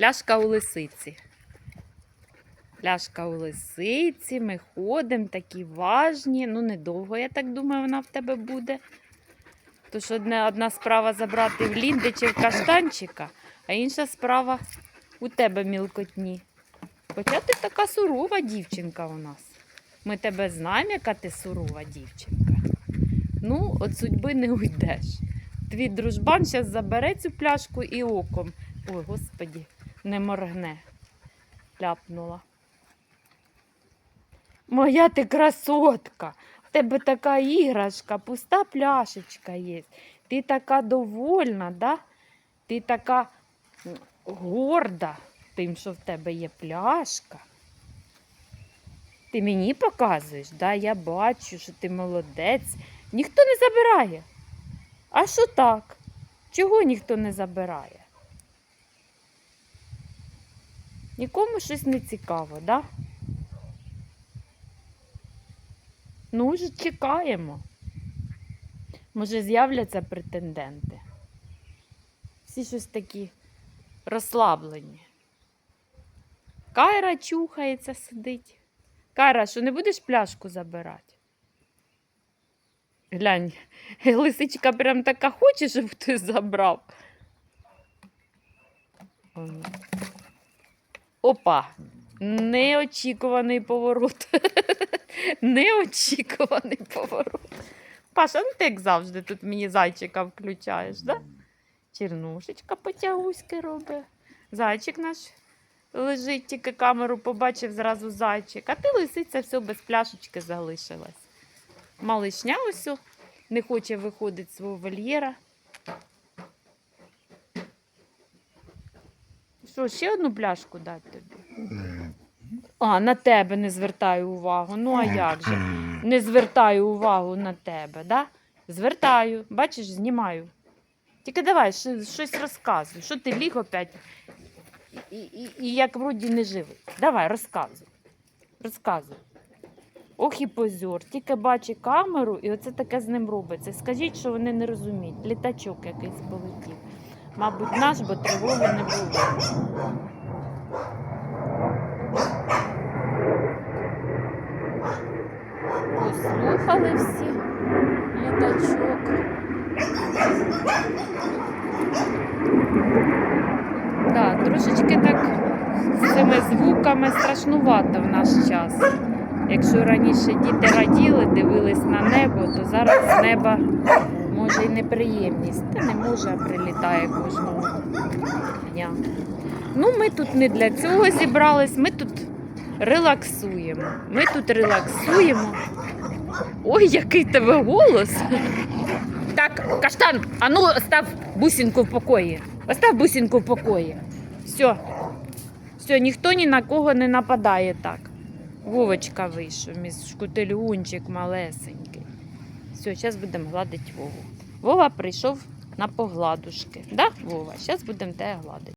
Пляшка у лисиці. Пляшка у лисиці, ми ходимо, такі важні. Ну, недовго, я так думаю, вона в тебе буде. Тож одна, одна справа забрати в Лінди чи в каштанчика, а інша справа у тебе мілкотні. Хоча ти така сурова дівчинка у нас. Ми тебе знаємо, яка ти сурова дівчинка. Ну, від судьби не уйдеш. Твій дружбан зараз забере цю пляшку і оком. Ой, господі, не моргне. Ляпнула. Моя ти красотка. В тебе така іграшка, пуста пляшечка є. Ти така довольна, да? Ти така горда тим, що в тебе є пляшка. Ти мені показуєш, да? я бачу, що ти молодець. Ніхто не забирає. А що так? Чого ніхто не забирає? Нікому щось не цікаво, да? Ну, вже чекаємо. Може, з'являться претенденти. Всі щось такі розслаблені. Кайра чухається, сидить. Кайра, що не будеш пляшку забирати? Глянь, лисичка прям така хоче, щоб хтось забрав. Опа! Неочікуваний поворот. Неочікуваний поворот. Паша, ну ти як завжди тут мені зайчика включаєш, да? Чернушечка потягуськи робить. Зайчик наш лежить, тільки камеру побачив зразу зайчик. А ти лисиця все без пляшечки залишилась. Малишня ось не хоче виходити з свого вольєра. Що, ще одну пляшку дати тобі? А, на тебе не звертаю увагу. Ну а як же? Не звертаю увагу на тебе, да? Звертаю, бачиш, знімаю. Тільки давай, щось розказуй. Що ти ліг опять? І, і, і як вроді не живий. Давай, розказуй. Розказуй. Ох і позор, тільки бачить камеру, і оце таке з ним робиться. Скажіть, що вони не розуміють. Літачок якийсь полетів. Мабуть, наш, бо тривоги не було. Послухали всі літачок. Так, трошечки так з цими звуками страшнувато в наш час. Якщо раніше діти раділи, дивились на небо, то зараз неба може і неприємність. Та не може, а прилітає кожного дня. Ну, ми тут не для цього зібрались, ми тут релаксуємо. Ми тут релаксуємо. Ой, який тебе голос. Так, каштан, а ну остав бусинку в покої. Остав бусинку в покої. Все. Все, ніхто ні на кого не нападає так. Вовочка вийшов, мій шкутильгунчик малесенький. Все, зараз будемо гладити Вову. Вова прийшов на погладушки. Да, Вова? Зараз будемо тебе гладити.